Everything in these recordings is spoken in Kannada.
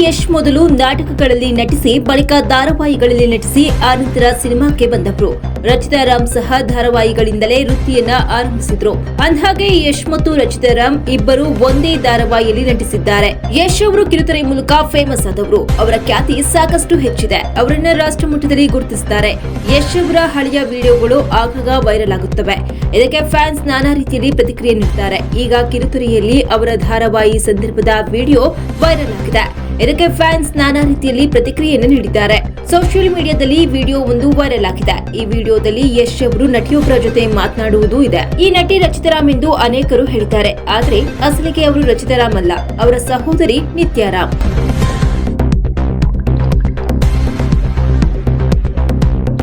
ಯಶ್ ಮೊದಲು ನಾಟಕಗಳಲ್ಲಿ ನಟಿಸಿ, ಬಳಿಕ ಧಾರಾವಾಹಿಗಳಲ್ಲಿ ನಟಿಸಿ ಆನಂತರ ಸಿನಿಮಾಕ್ಕೆ ಬಂದವರು. ರಚಿತಾ ರಾಮ್ ಸಹ ಧಾರಾವಾಹಿಗಳಿಂದಲೇ ವೃತ್ತಿಯನ್ನ ಆರಂಭಿಸಿದ್ರು. ಅಂದ್ಹಾಗೆ ಯಶ್ ಮತ್ತು ರಚಿತಾ ರಾಮ್ ಇಬ್ಬರು ಒಂದೇ ಧಾರಾವಾಹಿಯಲ್ಲಿ ನಟಿಸಿದ್ದಾರೆ. ಯಶ್ ಅವರು ಕಿರುತೆರೆ ಮೂಲಕ ಫೇಮಸ್ ಆದವರು. ಅವರ ಖ್ಯಾತಿ ಸಾಕಷ್ಟು ಹೆಚ್ಚಿದೆ. ಅವರನ್ನ ರಾಷ್ಟ್ರ ಮಟ್ಟದಲ್ಲಿ ಗುರುತಿಸಿದ್ದಾರೆ ಯಶ್ ಅವರ ಹಳೆಯ ವಿಡಿಯೋಗಳು ಆಗಾಗ ವೈರಲ್ ಆಗುತ್ತವೆ. ಇದಕ್ಕೆ ಫ್ಯಾನ್ಸ್ ನಾನಾ ರೀತಿಯಲ್ಲಿ ಪ್ರತಿಕ್ರಿಯೆ ನೀಡುತ್ತಾರೆ ಈಗ ಕಿರುತೆರೆಯಲ್ಲಿ ಅವರ ಧಾರಾವಾಹಿ ಸಂದರ್ಭದ ವಿಡಿಯೋ ವೈರಲ್ ಆಗಿದೆ. ಇದಕ್ಕೆ ಫ್ಯಾನ್ಸ್ ನಾನಾ ರೀತಿಯಲ್ಲಿ ಪ್ರತಿಕ್ರಿಯೆಯನ್ನು ನೀಡಿದ್ದಾರೆ. ಸೋಷಿಯಲ್ ಮೀಡಿಯಾದಲ್ಲಿ ವಿಡಿಯೋ ಒಂದು ವೈರಲ್ ಆಗಿದೆ. ಈ ವಿಡಿಯೋದಲ್ಲಿ ಯಶ್ ಅವರು ನಟಿಯೊಬ್ಬರ ಜೊತೆ ಮಾತನಾಡುವುದು ಇದೆ. ಈ ನಟಿ ರಚಿತರಾಮ್ ಎಂದು ಅನೇಕರು ಹೇಳಿದ್ದಾರೆ. ಆದ್ರೆ ಅಸಲಿಗೆ ಅವರು ರಚಿತಾರಾಮ್ ಅಲ್ಲ ಅವರ ಸಹೋದರಿ ನಿತ್ಯಾರಾಮ್.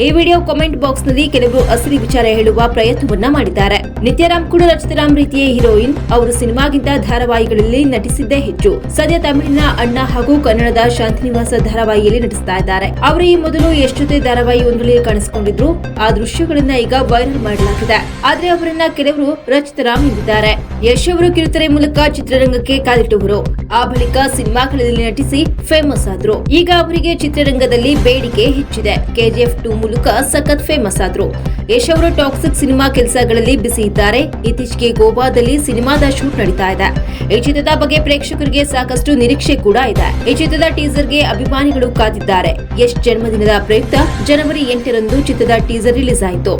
ಈ ವಿಡಿಯೋ ಕಾಮೆಂಟ್ ಬಾಕ್ಸ್ನಲ್ಲಿ ಕೆಲವರು ಅಸಲಿ ವಿಚಾರ ಹೇಳುವ ಪ್ರಯತ್ನವನ್ನ ಮಾಡಿದ್ದಾರೆ. ನಿತ್ಯರಾಮ್ ಕೂಡ ರಚಿತರಾಮ್ ರೀತಿಯ ಹೀರೋಯಿನ್. ಅವರು ಸಿನಿಮಾಗಿಂತ ಧಾರಾವಾಹಿಗಳಲ್ಲಿ ನಟಿಸಿದ್ದೇ ಹೆಚ್ಚು. ಸದ್ಯ ತಮಿಳಿನ ಅಣ್ಣ ಹಾಗೂ ಕನ್ನಡದ ಶಾಂತಿನಿವಾಸ ಧಾರಾವಾಹಿಯಲ್ಲಿ ನಟಿಸ್ತಾ ಇದ್ದಾರೆ. ಅವರು ಈ ಮೊದಲು ಎಷ್ಟು ಜೊತೆ ಧಾರಾವಾಹಿ ಒಂದರಲ್ಲಿ ಕಾಣಿಸಿಕೊಂಡಿದ್ರು, ಆ ದೃಶ್ಯಗಳನ್ನ ಈಗ ವೈರಲ್ ಮಾಡಲಾಗಿದೆ. ಆದ್ರೆ ಅವರನ್ನ ಕೆಲವರು ರಚಿತರಾಮ್ ಎಂದಿದ್ದಾರೆ. ಯಶ್ ಅವರು ಕಿರುತೆರೆ ಮೂಲಕ ಚಿತ್ರರಂಗಕ್ಕೆ ಕಾಲಿಟ್ಟವರು ಆ ಬಳಿಕ ಸಿನಿಮಾಗಳಲ್ಲಿ ನಟಿಸಿ ಫೇಮಸ್ ಆದ್ರು. ಈಗ ಅವರಿಗೆ ಚಿತ್ರರಂಗದಲ್ಲಿ ಬೇಡಿಕೆ ಹೆಚ್ಚಿದೆ. ಕೆಜಿಎಫ್ ಟೂ ಮೂಲಕ ಸಖತ್ ಫೇಮಸ್ ಆದ್ರು. ಯಶ್ ಅವರು ಟಾಕ್ಸಿಕ್ ಸಿನಿಮಾ ಕೆಲಸಗಳಲ್ಲಿ ಬಿಸಿ ಇದ್ದಾರೆ. ಇತ್ತೀಚೆಗೆ ಗೋವಾದಲ್ಲಿ ಸಿನಿಮಾದ ಶೂಟ್ ನಡೀತಾ ಇದೆ. ಈ ಚಿತ್ರದ ಬಗ್ಗೆ ಪ್ರೇಕ್ಷಕರಿಗೆ ಸಾಕಷ್ಟು ನಿರೀಕ್ಷೆ ಕೂಡ ಇದೆ. ಈ ಚಿತ್ರದ ಟೀಸರ್ಗೆ ಅಭಿಮಾನಿಗಳು ಕಾದಿದ್ದಾರೆ. ಯಶ್ ಜನ್ಮದಿನದ ಪ್ರಯುಕ್ತ ಜನವರಿ ಎಂಟರಂದು ಚಿತ್ರದ ಟೀಸರ್ ರಿಲೀಸ್ ಆಯಿತು.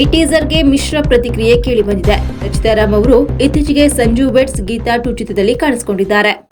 ಈ ಟೀಸರ್ಗೆ ಮಿಶ್ರ ಪ್ರತಿಕ್ರಿಯೆ ಕೇಳಿ ಬಂದಿದೆ. ರಚಿತಾರಾಮ್ ಅವರು ಇತ್ತೀಚೆಗೆ ಸಂಜು ಬೆಟ್ಸ್ ಗೀತಾ ಟು ಚಿತ್ರದಲ್ಲಿ ಕಾಣಿಸಿಕೊಂಡಿದ್ದಾರೆ.